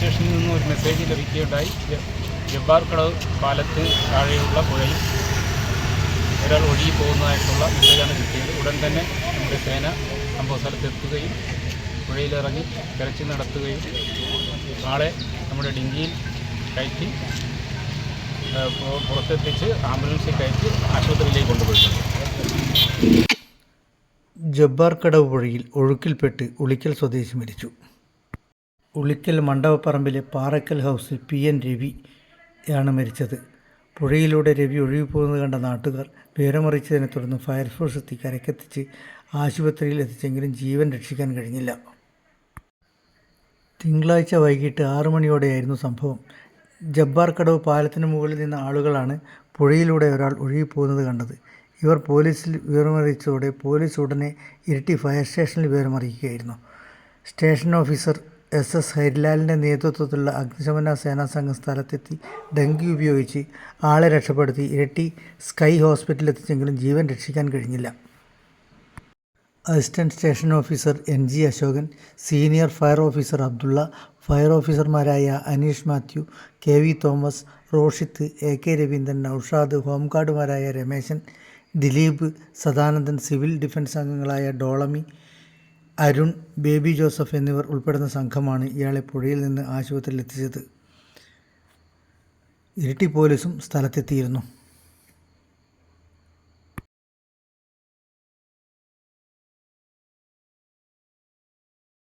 നിന്ന് ഒരു മെസ്സേജ് ലഭിക്കുകയുണ്ടായി. ജബ്ബാർക്കടവ് ജബ്ബാർ കടവ് പാലത്തിന് താഴെയുള്ള പുഴയിൽ ഒരാൾ ഒഴുകി പോകുന്നതായിട്ടുള്ള മെസ്സേജാണ് കിട്ടിയത്. ഉടൻ തന്നെ നമ്മുടെ സേന സംഭവ സ്ഥലത്ത് എത്തുകയും പുഴയിലിറങ്ങി തിരച്ചിൽ നടത്തുകയും നാളെ നമ്മുടെ ഡിങ്കിയിൽ കയറ്റി പുറത്തെത്തിച്ച് ആംബുലൻസിൽ കയറ്റി ആശുപത്രിയിലേക്ക് കൊണ്ടുപോയിട്ടുണ്ട് ജബ്ബാർ കടവ് പുഴയിൽ ഒഴുക്കിൽപ്പെട്ട് ഉളിക്കൽ സ്വദേശി മരിച്ചു. ഉളിക്കൽ മണ്ഡപപ്പറമ്പിലെ പാറക്കൽ ഹൗസിൽ പി എൻ രവി ആണ് മരിച്ചത്. പുഴയിലൂടെ രവി ഒഴുകിപ്പോകുന്നത് കണ്ട നാട്ടുകാർ വിവരമറിച്ചതിനെ തുടർന്ന് ഫയർഫോഴ്സ് എത്തി കരക്കെത്തിച്ച് ആശുപത്രിയിൽ എത്തിച്ചെങ്കിലും ജീവൻ രക്ഷിക്കാൻ കഴിഞ്ഞില്ല. തിങ്കളാഴ്ച വൈകിട്ട് ആറു മണിയോടെയായിരുന്നു സംഭവം. ജബ്ബാർ കടവ് പാലത്തിന് മുകളിൽ നിന്ന ആളുകളാണ് പുഴയിലൂടെ ഒരാൾ ഒഴുകിപ്പോകുന്നത് കണ്ടത്. ഇവർ പോലീസിൽ വിവരമറിയിച്ചതോടെ പോലീസ് ഉടനെ ഇരിട്ടി ഫയർ സ്റ്റേഷനിൽ വിവരമറിയിക്കുകയായിരുന്നു. സ്റ്റേഷൻ ഓഫീസർ എസ് എസ് ഹരിലാലിന്റെ നേതൃത്വത്തിലുള്ള അഗ്നിശമന സേനാ സംഘം സ്ഥലത്തെത്തി ഡെങ്കി ഉപയോഗിച്ച് ആളെ രക്ഷപ്പെടുത്തി ഇരട്ടി സ്കൈ ഹോസ്പിറ്റലിൽ എത്തിച്ചെങ്കിലും ജീവൻ രക്ഷിക്കാൻ കഴിഞ്ഞില്ല. Assistant station officer N G Ashokan senior fire officer Abdulla fire ഓഫീസർമാരായ Aneesh Mathew K V Thomas Roshith A K Raveendran Noushad ഹോംഗാർഡുമാരായ Rameshan Dileep Sadanandan civil defence അംഗങ്ങളായ ഡോളമി അരുൺ ബേബി ജോസഫ് എന്നിവർ ഉൾപ്പെടുന്ന സംഘമാണ് ഇയാളെ പുഴയിൽ നിന്ന് ആശുപത്രിയിൽ എത്തിച്ചത്. ഇരിട്ടി പോലീസും സ്ഥലത്തെത്തിയിരുന്നു.